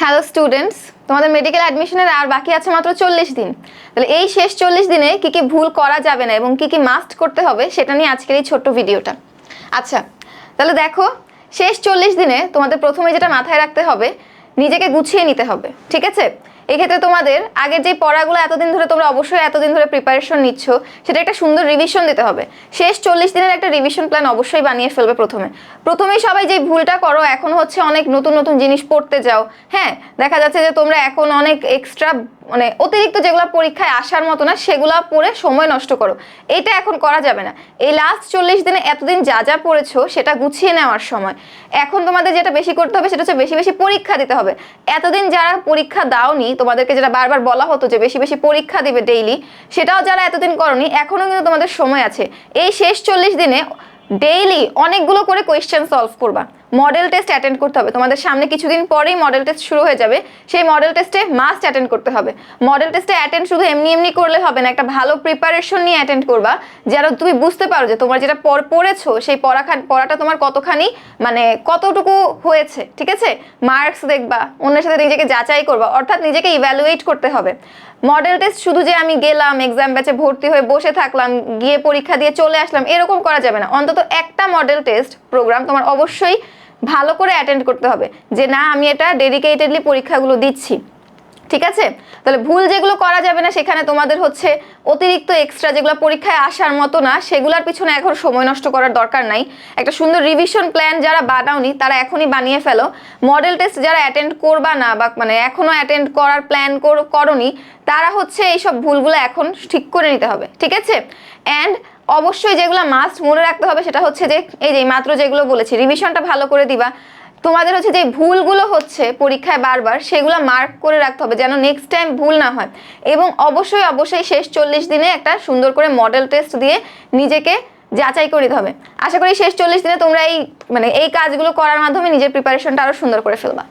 Hello students তোমাদের medical অ্যাডমিশনের আর বাকি আছে মাত্র চল্লিশ দিন। তাহলে এই শেষ চল্লিশ দিনে কি কি ভুল করা যাবে না এবং কি কি মাস্ট করতে হবে সেটা নিয়ে আজকের এই ছোট্ট ভিডিওটা আচ্ছা তাহলে দেখো, শেষ চল্লিশ দিনে তোমাদের প্রথমে যেটা মাথায় রাখতে হবে, নিজেকে গুছিয়ে নিতে হবে, ঠিক আছে? এক্ষেত্রে তোমাদের আগের যে পড়াগুলো এতদিন ধরে তোমরা অবশ্যই এতদিন ধরে প্রিপারেশন নিচ্ছ, সেটা একটা সুন্দর রিভিশন দিতে হবে। শেষ চল্লিশ দিনের একটা রিভিশন প্ল্যান অবশ্যই বানিয়ে ফেলবে প্রথমে। প্রথমেই সবাই যে ভুলটা করো, এখন হচ্ছে অনেক নতুন নতুন জিনিস পড়তে যাও। হ্যাঁ দেখা যাচ্ছে যে তোমরা এখন অনেক এক্সট্রা মানে অতিরিক্ত যেগুলো পরীক্ষায় আসার মতো না, সেগুলো পড়ে সময় নষ্ট করো। এটা এখন করা যাবে না। এই লাস্ট চল্লিশ দিনে এতদিন যা যা পড়েছো, সেটা গুছিয়ে নেওয়ার সময়। এখন তোমাদের যেটা বেশি করতে হবে, সেটা হচ্ছে বেশি বেশি পরীক্ষা দিতে হবে। এতদিন যারা পরীক্ষা দাওনি, তোমাদেরকে যেটা বারবার বলা হতো যে বেশি বেশি পরীক্ষা দিবে ডেইলি সেটাও যারা এতদিন করনি, এখনও কিন্তু তোমাদের সময় আছে। এই শেষ চল্লিশ দিনে ডেইলি অনেকগুলো করে কোয়েশ্চেন সলভ করবা। মডেল টেস্ট অ্যাটেন্ড করতে হবে। তোমাদের সামনে কিছুদিন পরেই মডেল টেস্ট শুরু হয়ে যাবে। সেই মডেল টেস্টে মাস্ট অ্যাটেন্ড করতে হবে। মডেল টেস্টে অ্যাটেন্ড শুধু এমনি এমনি করলে হবে না, একটা ভালো প্রিপারেশন নিয়ে অ্যাটেন্ড করবা। যেন তুমি বুঝতে পারো যে তোমার যেটা পড়- পড়েছো, সেই পড়াখান পড়াটা তোমার কতখানি মানে কতটুকু হয়েছে, ঠিক আছে? মার্কস দেখবা, অন্যের সাথে নিজেকে যাচাই করবা, অর্থাৎ নিজেকে ইভ্যালুয়েট করতে হবে। মডেল টেস্ট শুধু যে আমি গেলাম এক্সাম ব্যাচে ভর্তি হয়ে বসে থাকলাম, গিয়ে পরীক্ষা দিয়ে চলে আসলাম, এরকম করা যাবে না। অন্তত একটা মডেল টেস্ট প্রোগ্রাম তোমার অবশ্যই ভালো করে অ্যাটেন্ড করতে হবে। যে না, আমি এটা ডেডিকেটেডলি পরীক্ষাগুলো দিচ্ছি। ঠিক আছে? তাহলে ভুল যেগুলো করা যাবে না, সেখানে তোমাদের হচ্ছে অতিরিক্ত এক্সট্রা যেগুলো পরীক্ষায় আসার মতো না, সেগুলোর পিছনে এখন সময় নষ্ট করার দরকার নাই। একটা সুন্দর রিভিশন প্ল্যান যারা বানাওনি, তারা এখনই বানিয়ে ফেলো। মডেল টেস্ট যারা অ্যাটেন্ড করবা না বা মানে এখনও অ্যাটেন্ড করার প্ল্যান করনি, তারা হচ্ছে এইসব ভুলগুলো এখন ঠিক করে নিতে হবে। ঠিক আছে? অ্যান্ড অবশ্যই যেগুলো মাস্ট মনে রাখতে হবে সেটা হচ্ছে যে, এই যে মাত্র যেগুলো বলেছি রিভিশনটা ভালো করে দিবা। তোমাদের হচ্ছে যে ভুলগুলো হচ্ছে পরীক্ষায় বারবার, সেগুলো মার্ক করে রাখতে হবে যেন নেক্সট টাইম ভুল না হয়। এবং অবশ্যই অবশ্যই শেষ চল্লিশ দিনে একটা সুন্দর করে মডেল টেস্ট দিয়ে নিজেকে যাচাই করে দিতে হবে। আশা করি শেষ চল্লিশ দিনে তোমরা এই মানে এই কাজগুলো করার মাধ্যমে নিজের প্রিপারেশনটা আরও সুন্দর করে ফেলবা।